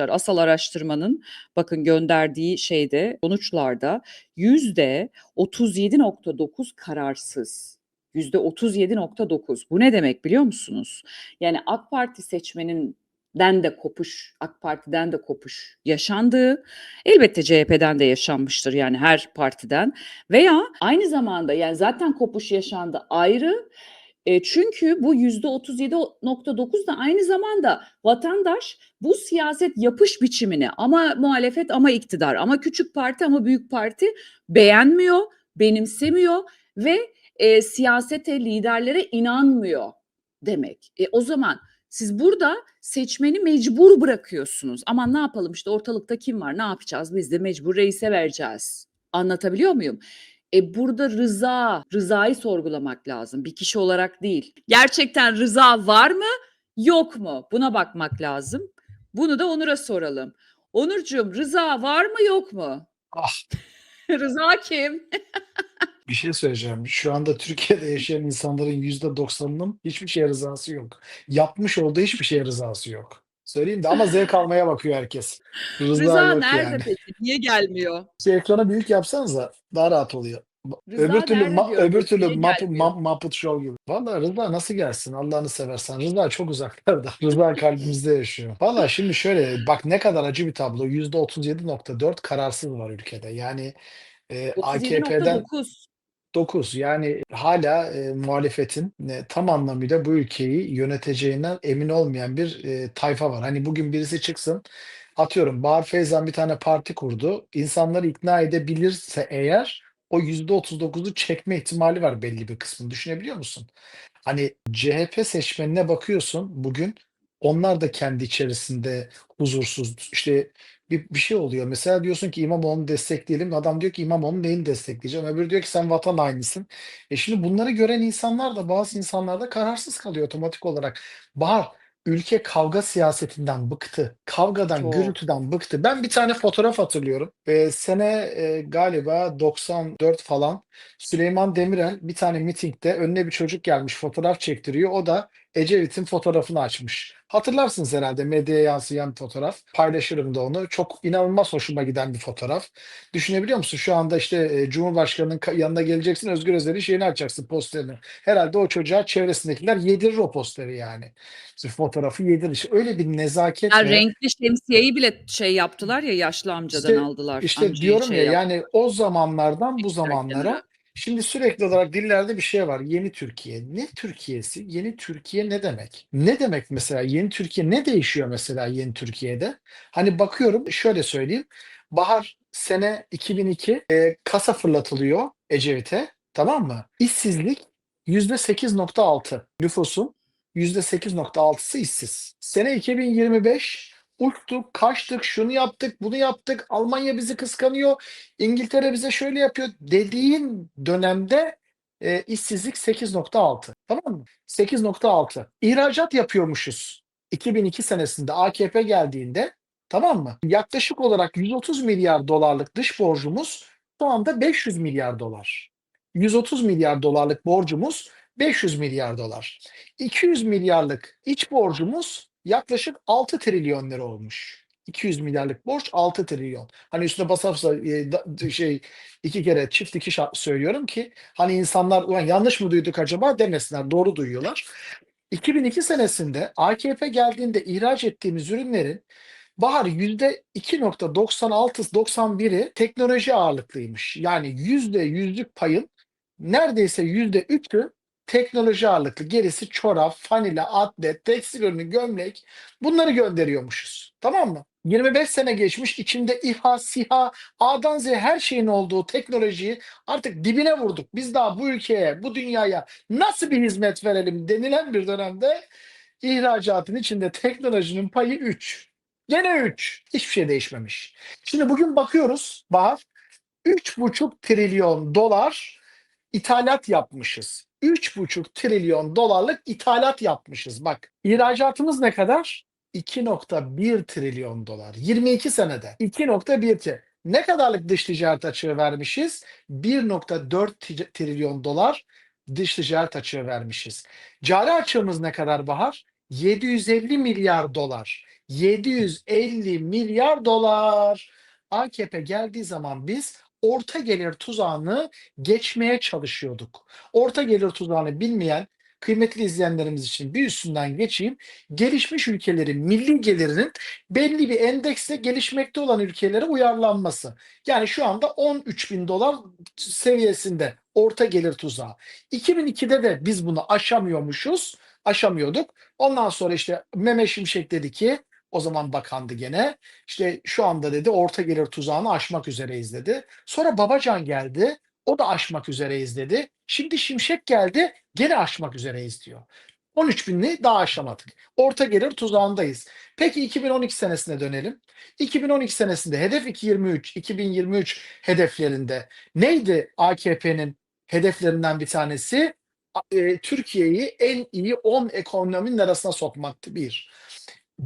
Asal araştırmanın bakın gönderdiği şeyde sonuçlarda %37.9 kararsız. %37.9. Bu ne demek biliyor musunuz? Yani AK Parti seçmeninden de kopuş, AK Parti'den de kopuş yaşandığı, elbette CHP'den de yaşanmıştır yani her partiden veya aynı zamanda yani zaten kopuş yaşandı ayrı. E, çünkü bu %37.9 da aynı zamanda vatandaş bu siyaset yapış biçimini ama muhalefet ama iktidar ama küçük parti ama büyük parti beğenmiyor, benimsemiyor ve e, siyasete, liderlere inanmıyor demek. E, o zaman siz burada seçmeni mecbur bırakıyorsunuz. Ama ne yapalım işte ortalıkta kim var ne yapacağız biz de mecbur reise vereceğiz. Anlatabiliyor muyum? E burada rıza, rızayı sorgulamak lazım bir kişi olarak değil. Gerçekten rıza var mı yok mu buna bakmak lazım. Bunu da Onur'a soralım. Onurcuğum rıza var mı yok mu? Ah Rıza kim? bir şey söyleyeceğim. Şu anda Türkiye'de yaşayan insanların %90'ının hiçbir şeye rızası yok. Yapmış olduğu hiçbir şeye rızası yok. Söyleyeyim de ama zevk almaya bakıyor herkes. Rıza, Rıza nerede yani. peki? Niye gelmiyor? Şey, ekranı büyük yapsanıza daha rahat oluyor. Rıza öbür türlü nerede ma- diyorum, öbür türlü niye gelmiyor? Mupp- Muppet Show gibi. Vallahi Rıza nasıl gelsin Allah'ını seversen. Rıza çok uzaklarda. Rıza kalbimizde yaşıyor. Vallahi şimdi şöyle bak ne kadar acı bir tablo. %37.4 kararsız var ülkede. Yani e, AKP'den 37.9 9 yani hala e, muhalefetin e, tam anlamıyla bu ülkeyi yöneteceğinden emin olmayan bir e, tayfa var. Hani bugün birisi çıksın atıyorum Bahar Feyzan bir tane parti kurdu. İnsanları ikna edebilirse eğer o %39'u çekme ihtimali var belli bir kısmını. Düşünebiliyor musun? Hani CHP seçmenine bakıyorsun bugün onlar da kendi içerisinde huzursuz. İşte bir, bir şey oluyor. Mesela diyorsun ki İmamoğlu'nu destekleyelim. Adam diyor ki İmamoğlu'nu neyini destekleyeceğim? Öbürü diyor ki sen vatan hainisin. E şimdi bunları gören insanlar da bazı insanlar da kararsız kalıyor otomatik olarak. Bahar ülke kavga siyasetinden bıktı. Kavgadan, çok. gürültüden bıktı. Ben bir tane fotoğraf hatırlıyorum. E, sene e, galiba 94 falan Süleyman Demirel bir tane mitingde önüne bir çocuk gelmiş fotoğraf çektiriyor. O da Ecevit'in fotoğrafını açmış. Hatırlarsınız herhalde medyaya yansıyan fotoğraf. Paylaşırım da onu. Çok inanılmaz hoşuma giden bir fotoğraf. Düşünebiliyor musun? Şu anda işte e, Cumhurbaşkanı'nın ka- yanına geleceksin. Özgür Özel'in şeyini açacaksın posterini. Herhalde o çocuğa çevresindekiler yedirir o posteri yani. İşte fotoğrafı yedirir. Öyle bir nezaket Ya ve renkli şemsiyeyi bile şey yaptılar ya yaşlı amcadan işte aldılar. işte Amcayı diyorum şey ya yaptılar. yani o zamanlardan bu zamanlara şimdi sürekli olarak dillerde bir şey var. Yeni Türkiye. Ne Türkiye'si? Yeni Türkiye ne demek? Ne demek mesela yeni Türkiye? Ne değişiyor mesela yeni Türkiye'de? Hani bakıyorum şöyle söyleyeyim. Bahar sene 2002 e, kasa fırlatılıyor Ecevit'e. Tamam mı? İşsizlik %8.6. Nüfusun %8.6'sı işsiz. Sene 2025 uçtuk, kaçtık, şunu yaptık, bunu yaptık. Almanya bizi kıskanıyor. İngiltere bize şöyle yapıyor dediğin dönemde e, işsizlik 8.6. Tamam mı? 8.6. İhracat yapıyormuşuz. 2002 senesinde AKP geldiğinde tamam mı? Yaklaşık olarak 130 milyar dolarlık dış borcumuz şu anda 500 milyar dolar. 130 milyar dolarlık borcumuz 500 milyar dolar. 200 milyarlık iç borcumuz yaklaşık 6 trilyon lira olmuş. 200 milyarlık borç 6 trilyon. Hani üstüne basa basa e, şey iki kere çift dikiş a- söylüyorum ki hani insanlar ulan yanlış mı duyduk acaba demesinler. Doğru duyuyorlar. 2002 senesinde AKP geldiğinde ihraç ettiğimiz ürünlerin Bahar %2.96-91'i teknoloji ağırlıklıymış. Yani %100'lük payın neredeyse %3'ü teknoloji ağırlıklı. Gerisi çorap, fanila, atlet, tekstil ürünü, gömlek bunları gönderiyormuşuz. Tamam mı? 25 sene geçmiş içinde İHA, SİHA, A'dan Z'ye her şeyin olduğu teknolojiyi artık dibine vurduk. Biz daha bu ülkeye, bu dünyaya nasıl bir hizmet verelim denilen bir dönemde ihracatın içinde teknolojinin payı 3. Gene 3. Hiçbir şey değişmemiş. Şimdi bugün bakıyoruz Bahar 3,5 trilyon dolar ithalat yapmışız. 3,5 trilyon dolarlık ithalat yapmışız. Bak ihracatımız ne kadar? 2,1 trilyon dolar. 22 senede 2,1 tri- Ne kadarlık dış ticaret açığı vermişiz? 1,4 ti- trilyon dolar dış ticaret açığı vermişiz. Cari açığımız ne kadar Bahar? 750 milyar dolar. 750 milyar dolar. AKP geldiği zaman biz orta gelir tuzağını geçmeye çalışıyorduk. Orta gelir tuzağını bilmeyen kıymetli izleyenlerimiz için bir üstünden geçeyim. Gelişmiş ülkelerin milli gelirinin belli bir endeksle gelişmekte olan ülkelere uyarlanması. Yani şu anda 13 bin dolar seviyesinde orta gelir tuzağı. 2002'de de biz bunu aşamıyormuşuz, aşamıyorduk. Ondan sonra işte Mehmet Şimşek dedi ki, o zaman bakandı gene, işte şu anda dedi orta gelir tuzağını aşmak üzereyiz dedi. Sonra Babacan geldi, o da aşmak üzereyiz dedi. Şimdi Şimşek geldi, gene aşmak üzereyiz diyor. 13 binli daha aşamadık. Orta gelir tuzağındayız. Peki 2012 senesine dönelim. 2012 senesinde hedef 2023, 2023 hedeflerinde neydi AKP'nin hedeflerinden bir tanesi? E, Türkiye'yi en iyi 10 ekonominin arasına sokmaktı bir.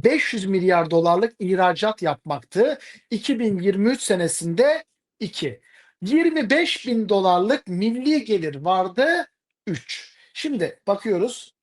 500 milyar dolarlık ihracat yapmaktı. 2023 senesinde 2. 25 bin dolarlık milli gelir vardı 3. Şimdi bakıyoruz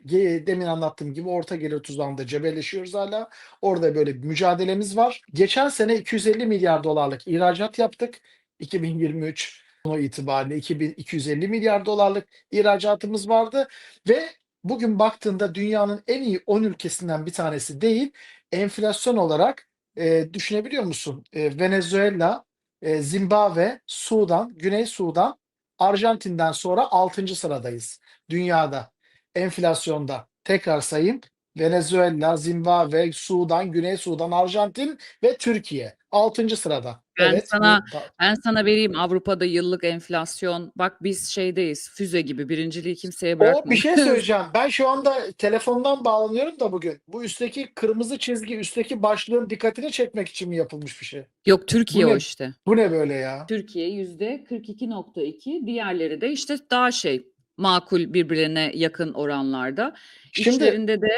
demin anlattığım gibi orta gelir tuzağında cebelleşiyoruz hala. Orada böyle bir mücadelemiz var. Geçen sene 250 milyar dolarlık ihracat yaptık. 2023 sonu itibariyle 2250 milyar dolarlık ihracatımız vardı ve bugün baktığında dünyanın en iyi 10 ülkesinden bir tanesi değil, enflasyon olarak e, düşünebiliyor musun? E, Venezuela, e, Zimbabwe, Sudan, Güney Sudan, Arjantin'den sonra 6. sıradayız dünyada enflasyonda. Tekrar sayayım. Venezuela, Zimbabwe, Sudan, Güney Sudan, Arjantin ve Türkiye. 6. sırada. Ben Evet. sana- bu- Ben sana vereyim Avrupa'da yıllık enflasyon. Bak biz şeydeyiz, füze gibi birinciliği kimseye O bir şey söyleyeceğim. Ben şu anda telefondan bağlanıyorum da bugün. Bu üstteki kırmızı çizgi, üstteki başlığın dikkatini çekmek için mi yapılmış bir şey? Yok Türkiye Bu o ne? işte. Bu ne böyle ya? Türkiye yüzde 42.2, diğerleri de işte daha şey makul birbirine yakın oranlarda. Şimdi İçlerinde de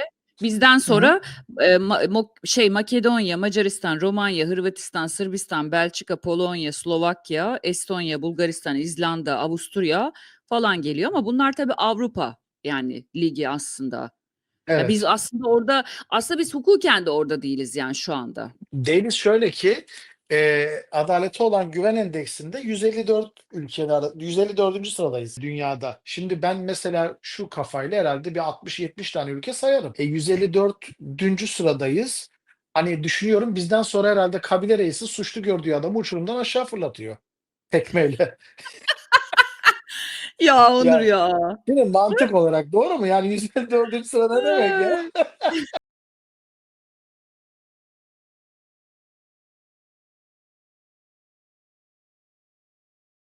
bizden sonra e, Ma- şey Makedonya, Macaristan, Romanya, Hırvatistan, Sırbistan, Belçika, Polonya, Slovakya, Estonya, Bulgaristan, İzlanda, Avusturya falan geliyor ama bunlar tabii Avrupa yani ligi aslında. Evet. biz aslında orada aslında biz hukuken de orada değiliz yani şu anda. Deniz şöyle ki e, adalete olan güven endeksinde 154 ülkede ara- 154. sıradayız dünyada. Şimdi ben mesela şu kafayla herhalde bir 60-70 tane ülke sayarım. E, 154. sıradayız. Hani düşünüyorum bizden sonra herhalde kabile reisi suçlu gördüğü adamı uçurumdan aşağı fırlatıyor. Tekmeyle. Ya Onur Ya ya. değil mi? Mantık olarak doğru mu? Yani 154. sırada ne demek ya?